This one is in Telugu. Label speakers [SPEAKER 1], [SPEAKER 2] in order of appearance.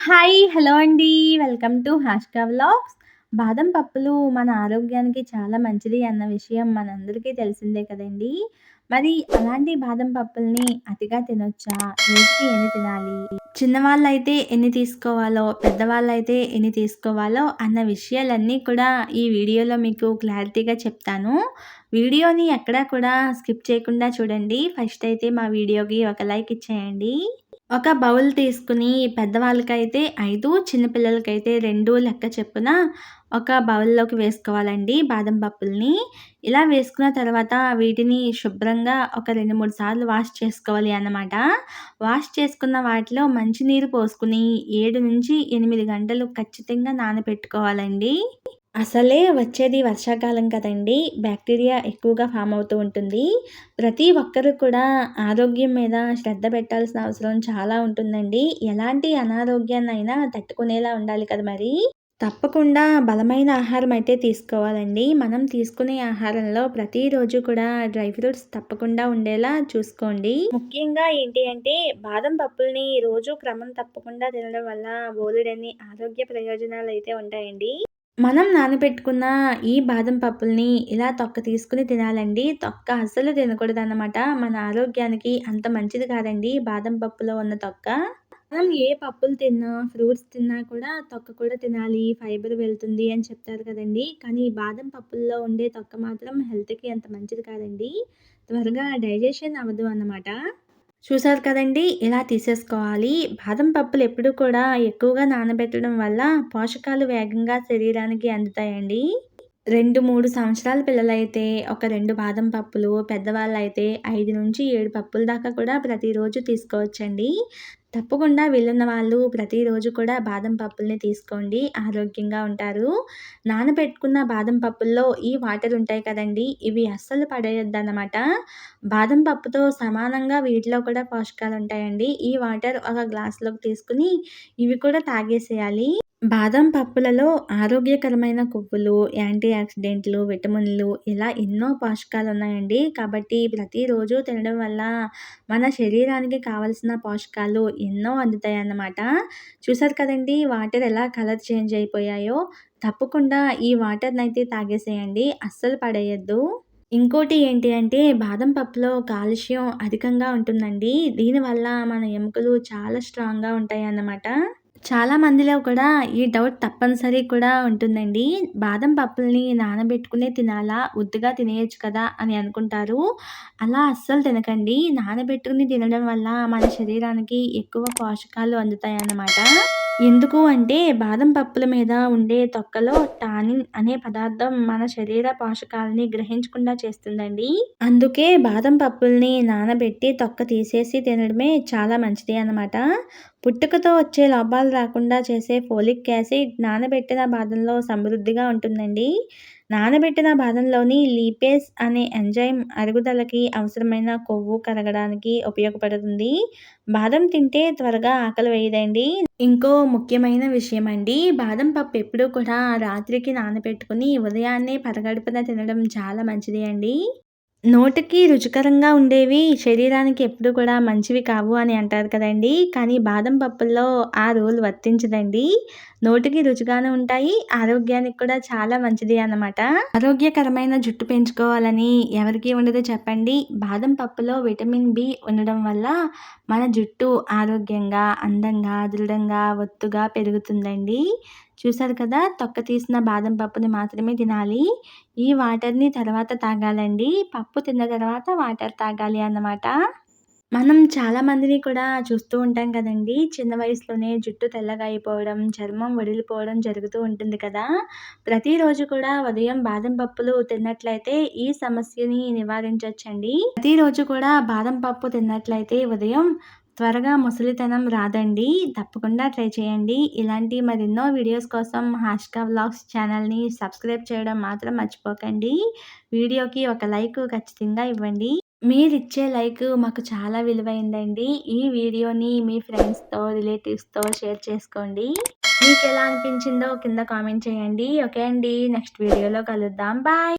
[SPEAKER 1] హాయ్ హలో అండి. Welcome to హాష్కా vlogs. బాదం పప్పులు మన ఆరోగ్యానికి చాలా మంచిది అన్న విషయం మనందరికీ తెలిసిందే కదండి. మరి అలాంటి బాదం పప్పుల్ని అతిగా తినొచ్చా? రోజుకి ఎన్ని తినాలి? చిన్నవాళ్ళైతే ఎన్ని తీసుకోవాలో పెద్దవాళ్ళైతే ఎన్ని తీసుకోవాలో అన్న విషయాలన్నీ కూడా ఈ వీడియోలో మీకు క్లారిటీగా చెప్తాను. వీడియోని ఎక్కడా కూడా స్కిప్ చేయకుండా చూడండి. ఫస్ట్ అయితే మా వీడియోకి ఒక లైక్ ఇచ్చేయండి. ఒక బౌల్ తీసుకుని పెద్దవాళ్ళకైతే ఐదు చిన్నపిల్లలకైతే రెండు లెక్క చెప్పున ఒక బౌల్లోకి వేసుకోవాలండి బాదం పప్పుల్ని. ఇలా వేసుకున్న తర్వాత వీటిని శుభ్రంగా ఒక రెండు మూడు సార్లు వాష్ చేసుకోవాలి అన్నమాట. వాష్ చేసుకున్న వాటిలో మంచినీరు పోసుకుని ఏడు నుంచి ఎనిమిది గంటలు ఖచ్చితంగా నానబెట్టుకోవాలండి. అసలే వచ్చేది వర్షాకాలం కదండి. బ్యాక్టీరియా ఎక్కువగా ఫామ్ అవుతూ ఉంటుంది. ప్రతి ఒక్కరు కూడా ఆరోగ్యం మీద శ్రద్ధ పెట్టాల్సిన అవసరం చాలా ఉంటుందండి. ఎలాంటి అనారోగ్యాన్నైనా తట్టుకునేలా ఉండాలి కదా మరి. తప్పకుండా బలమైన ఆహారం అయితే తీసుకోవాలండి. మనం తీసుకునే ఆహారంలో ప్రతిరోజు కూడా డ్రై ఫ్రూట్స్ తప్పకుండా ఉండేలా చూసుకోండి. ముఖ్యంగా ఏంటి అంటే బాదం పప్పుల్ని రోజు క్రమం తప్పకుండా తినడం వల్ల బోలెడని ఆరోగ్య ప్రయోజనాలు అయితే ఉంటాయండి. మనం నానబెట్టుకున్న ఈ బాదం పప్పుల్ని ఇలా తొక్క తీసుకుని తినాలండి. తొక్క అస్సలు తినకూడదన్నమాట. మన ఆరోగ్యానికి అంత మంచిది కాదండి బాదం పప్పులో ఉన్న తొక్క. మనం ఏ పప్పులు తిన్నా ఫ్రూట్స్ తిన్నా కూడా తొక్క కూడా తినాలి ఫైబర్ వెళ్తుంది అని చెప్తారు కదండి. కానీ బాదం పప్పుల్లో ఉండే తొక్క మాత్రం హెల్త్కి అంత మంచిది కాదండి. త్వరగా డైజెషన్ అవ్వదు అన్నమాట. చూసారు కదండి? ఇలా తీసేసుకోవాలి. బాదం పప్పులు ఎప్పుడు కూడా ఎక్కువగా నానబెట్టడం వల్ల పోషకాలు వేగంగా శరీరానికి అందుతాయండి. రెండు మూడు సంవత్సరాల పిల్లలైతే ఒక రెండు బాదం పప్పులు పెద్దవాళ్ళైతే ఐదు నుంచి ఏడు పప్పుల దాకా కూడా ప్రతిరోజు తీసుకోవచ్చండి. తప్పకుండా వీలున్న వాళ్ళు ప్రతిరోజు కూడా బాదం పప్పుల్ని తీసుకోండి ఆరోగ్యంగా ఉంటారు. నానబెట్టుకున్న బాదం పప్పుల్లో ఈ వాటర్ ఉంటాయి కదండి ఇవి అస్సలు పడేయొద్దన్నమాట. బాదం పప్పుతో సమానంగా వీటిలో కూడా పోషకాలు ఉంటాయండి. ఈ వాటర్ ఒక గ్లాస్లోకి తీసుకుని ఇవి కూడా తాగేసేయాలి. బాదం పప్పులలో ఆరోగ్యకరమైన కొవ్వులు యాంటీ ఆక్సిడెంట్లు విటమిన్లు ఇలా ఎన్నో పోషకాలు ఉన్నాయండి కాబట్టి ప్రతిరోజు తినడం వల్ల మన శరీరానికి కావలసిన పోషకాలు ఎన్నో అందుతాయి అన్నమాట చూసారు కదండి వాటర్ ఎలా కలర్ చేంజ్ అయిపోయాయో? తప్పకుండా ఈ వాటర్ని అయితే తాగేసేయండి అస్సలు పడేయద్దు. ఇంకోటి ఏంటి అంటే బాదం పప్పులో కాల్షియం అధికంగా ఉంటుందండి. దీనివల్ల మన ఎముకలు చాలా స్ట్రాంగ్గా ఉంటాయి అన్నమాట చాలా మందిలో కూడా ఈ డౌట్ తప్పనిసరి కూడా ఉంటుందండి. బాదం పప్పుల్ని నానబెట్టుకునే తినాలా? ఉద్దుగా తినేయచ్చు కదా? అని అనుకుంటారు. అలా అస్సలు తినకండి. నానబెట్టుకుని తినడం వల్ల మన శరీరానికి ఎక్కువ పోషకాలు అందుతాయి అన్నమాట ఎందుకు అంటే బాదం పప్పుల మీద ఉండే తొక్కలో టానిన్ అనే పదార్థం మన శరీర పోషకాలని గ్రహించకుండా చేస్తుందండి. అందుకే బాదం పప్పుల్ని నానబెట్టి తొక్క తీసేసి తినడమే చాలా మంచిది అన్నమాట. పుట్టుకతో వచ్చే లోపాలు రాకుండా చేసే ఫోలిక్ యాసిడ్ నానబెట్టిన బాదంలో సమృద్ధిగా ఉంటుందండి. నానబెట్టిన బాదంలోని లీపేస్ అనే ఎంజైమ్ అరుగుదలకి అవసరమైన కొవ్వు కరగడానికి ఉపయోగపడుతుంది. బాదం తింటే త్వరగా ఆకలి వేయదండి. ఇంకో ముఖ్యమైన విషయం అండి బాదం పప్పు ఎప్పుడూ కూడా రాత్రికి నానబెట్టుకుని ఉదయాన్నే పరగడుపున తినడం చాలా మంచిది అండి. నోటికి రుచికరంగా ఉండేవి శరీరానికి ఎప్పుడు కూడా మంచివి కావు అని అంటారు కదండి. కానీ బాదం పప్పుల్లో ఆ రూల్ వర్తించదండి. నోటికి రుచిగానే ఉంటాయి ఆరోగ్యానికి కూడా చాలా మంచిది అన్నమాట. ఆరోగ్యకరమైన జుట్టు పెంచుకోవాలని ఎవరికి ఉండదో చెప్పండి. బాదం పప్పులో విటమిన్ బి ఉండడం వల్ల మన జుట్టు ఆరోగ్యంగా అందంగా దృఢంగా ఒత్తుగా పెరుగుతుందండి. చూసారు కదా తొక్క తీసిన బాదం పప్పుని మాత్రమే తినాలి. ఈ వాటర్ని తర్వాత తాగాలండి. పప్పు తిన్న తర్వాత వాటర్ తాగాలి అన్నమాట. మనం చాలామందిని కూడా చూస్తూ ఉంటాం కదండి. చిన్న వయసులోనే జుట్టు తెల్లగా అయిపోవడం చర్మం వడిలిపోవడం జరుగుతూ ఉంటుంది కదా. ప్రతిరోజు కూడా ఉదయం బాదం పప్పులు తిన్నట్లయితే ఈ సమస్యని నివారించవచ్చండి ప్రతిరోజు కూడా బాదం పప్పు తిన్నట్లయితే ఉదయం త్వరగా ముసలితనం రాదండి. తప్పకుండా ట్రై చేయండి. ఇలాంటి మరెన్నో వీడియోస్ కోసం హాష్కా వ్లాగ్స్ ఛానల్ని సబ్స్క్రైబ్ చేయడం మాత్రం మర్చిపోకండి. వీడియోకి ఒక లైక్ ఖచ్చితంగా ఇవ్వండి. మీరు ఇచ్చే లైక్ మాకు చాలా విలువైందండి. ఈ వీడియోని మీ ఫ్రెండ్స్తో రిలేటివ్స్తో షేర్ చేసుకోండి. మీకు ఎలా అనిపించిందో కింద కామెంట్ చేయండి. ఓకే అండి. నెక్స్ట్ వీడియోలో కలుద్దాం. బాయ్!